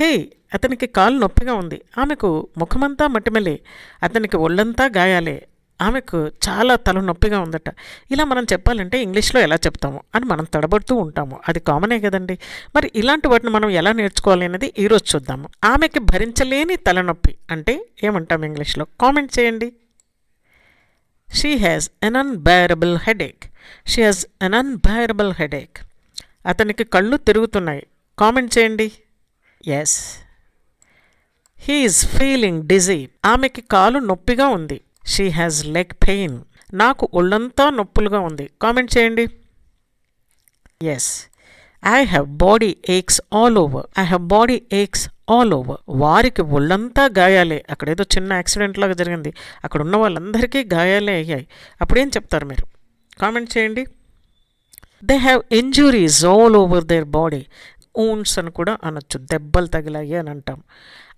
హే అతనికి కాలు నొప్పిగా ఉంది. ఆమెకు ముఖమంతా మట్టిమలే అతనికి ఒళ్ళంతా గాయాలే. ఆమెకు చాలా తలనొప్పిగా ఉందట. ఇలా మనం చెప్పాలంటే ఇంగ్లీష్లో ఎలా చెప్తాము? అని మనం తడబడుతూ ఉంటాము. అది కామనే కదండి. మరి ఇలాంటి వాటిని మనం ఎలా నేర్చుకోవాలి అనేది ఈరోజు చూద్దాము. ఆమెకి భరించలేని తలనొప్పి అంటే ఏమంటాం ఇంగ్లీష్లో? కామెంట్ చేయండి. She has an unbearable headache she has an unbearable headache అతనికి కళ్ళు తిరుగుతున్నాయి. కామెంట్ చేయండి. ఎస్ హీఈస్ ఫీలింగ్ డిజీ ఆమెకి కాలు నొప్పిగా ఉంది. షీ హ్యాస్ లెగ్ పెయిన్ నాకు ఒళ్ళంతా నొప్పులుగా ఉంది. కామెంట్ చేయండి. Yes I have body aches all over I have body aches all over వారికి ఒళ్ళంతా గాయాలే. అక్కడ ఏదో చిన్న యాక్సిడెంట్ లాగా జరిగింది. అక్కడ ఉన్న వాళ్ళందరికీ గాయాలే అయ్యాయి. అప్పుడేం చెప్తారు మీరు? కామెంట్ చేయండి. They have injuries all over their body wounds అని కూడా అనొచ్చు. దెబ్బలు తగిలాయి అని అంటాం.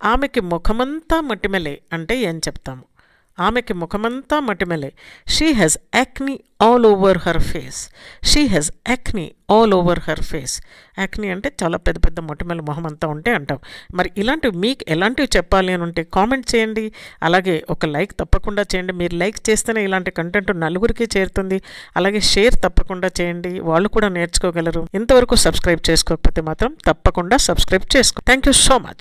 ఆమెకి ముఖమంతా మట్టిమెలే అంటే ఏం చెప్తాము? ఆమెకి ముఖమంతా మటిమెలే. She has acne all over her face she has acne all over her face acne అంటే చాలా పెద్ద పెద్ద మొటిమెల మొహం అంతా ఉంటే అంటాం. మరి ఇలాంటివి మీకు ఎలాంటివి చెప్పాలి అని ఉంటే కామెంట్ చేయండి. అలాగే ఒక లైక్ తప్పకుండా చేయండి. మీరు లైక్ చేస్తేనే ఇలాంటి కంటెంట్ నలుగురికి చేరుతుంది. అలాగే షేర్ తప్పకుండా చేయండి. వాళ్ళు కూడా నేర్చుకోగలరు. ఇంతవరకు సబ్స్క్రైబ్ చేసుకోకపోతే మాత్రం తప్పకుండా సబ్స్క్రైబ్ చేసుకో. Thank you so much